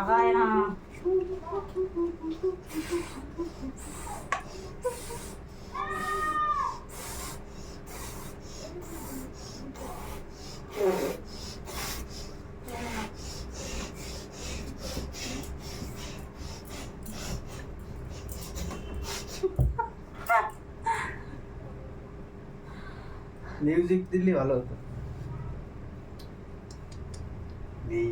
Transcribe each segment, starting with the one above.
তাকায় না মিউজিক দিলে ভালো হতো। ওই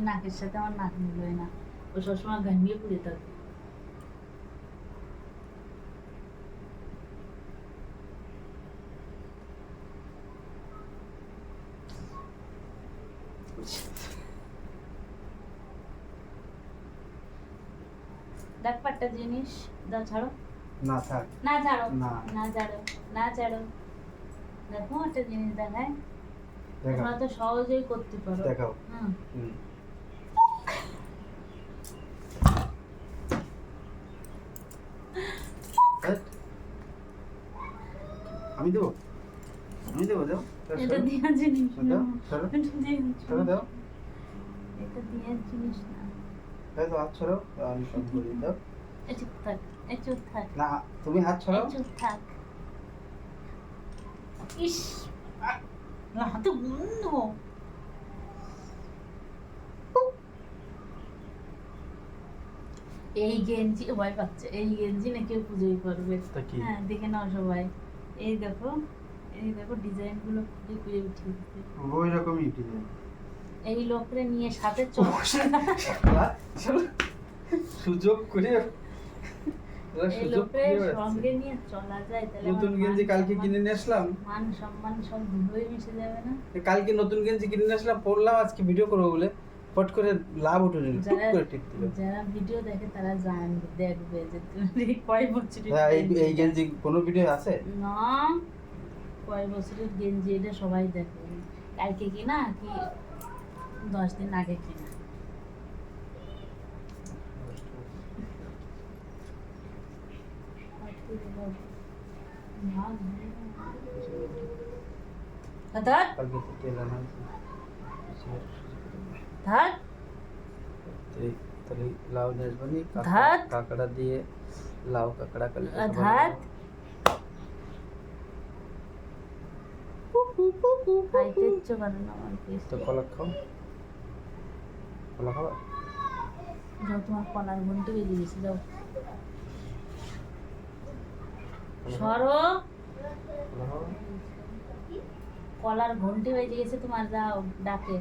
নাকের সাথে আমার নাক মিলবে না। ও সবসময় গাঙ্গিয়ে পড়ে থাকে। পাট্টা জিনিস দাও ছাড়ো। না থাক না ছাড়ো। না। না ছাড়ো। না ছাড়ো। দেখো একটা জিনিস দেখায় তোমরা তো সহজেই করতে পারো। দেখাও। হুম। আমি দেবো? আমি দেবো? দাও। এটা সরো। জিনিস না। দাও দাও। এটা দিয়া জিনিস না। দাও তো হাত ছড়ো আমি সব বলি দাও। চুপ থাক চুপ থাক। না তুমি হাত ছড়াও। চুপ থাক। ইস না। হাতে বন্ধ এই গেঞ্জি ভয় পাচ্ছে এই গেঞ্জি না কেউ পুজোই করবে। হ্যাঁ দেখে নাও সবাই। এই দেখো এই দেখো ডিজাইনগুলো খুঁজে খুঁজে উঠিয়ে ওই রকমই ডিজাইন। এই লোকরে নিয়ে সাথে চল। সুযোগ করে। সঙ্গে নিয়ে চলা যায় তাহলে নতুন গেঞ্জি কালকে সম্মান- কিনে নিয়ে আসলাম। মান সম্মান সব ধুলোয় মিশে যাবে না? কালকে নতুন গেঞ্জি কিনে নিয়ে আসলাম পরলাম আজকে ভিডিও করব বলে। ফট করে লাভ উঠে নিল টুক করে টিপ দিল। যারা ভিডিও দেখে তারা জানবে দেখবে যে তুমি কয় বছরের হ্যাঁ এই এই গেঞ্জি কোনো ভিডিও আছে? না কয় বছরের গেঞ্জি এটা সবাই দেখে। কালকে কিনা কি দশ দিন আগে কিনা ধর কালকে তো তেল আনা ধর তাহলে লাউ নিয়ে আসব নি ধাত। কাঁকড়া দিয়ে লাউ কাঁকড়া কালকে ধাত খাইতে ইচ্ছে করে না আমার কি তো কলা খাবার? যাও তোমার কলার ঘন্টি বেজে গেছে যাও। সরো। কলার ঘন্টি বেজে গেছে তোমার যাও ডাকে।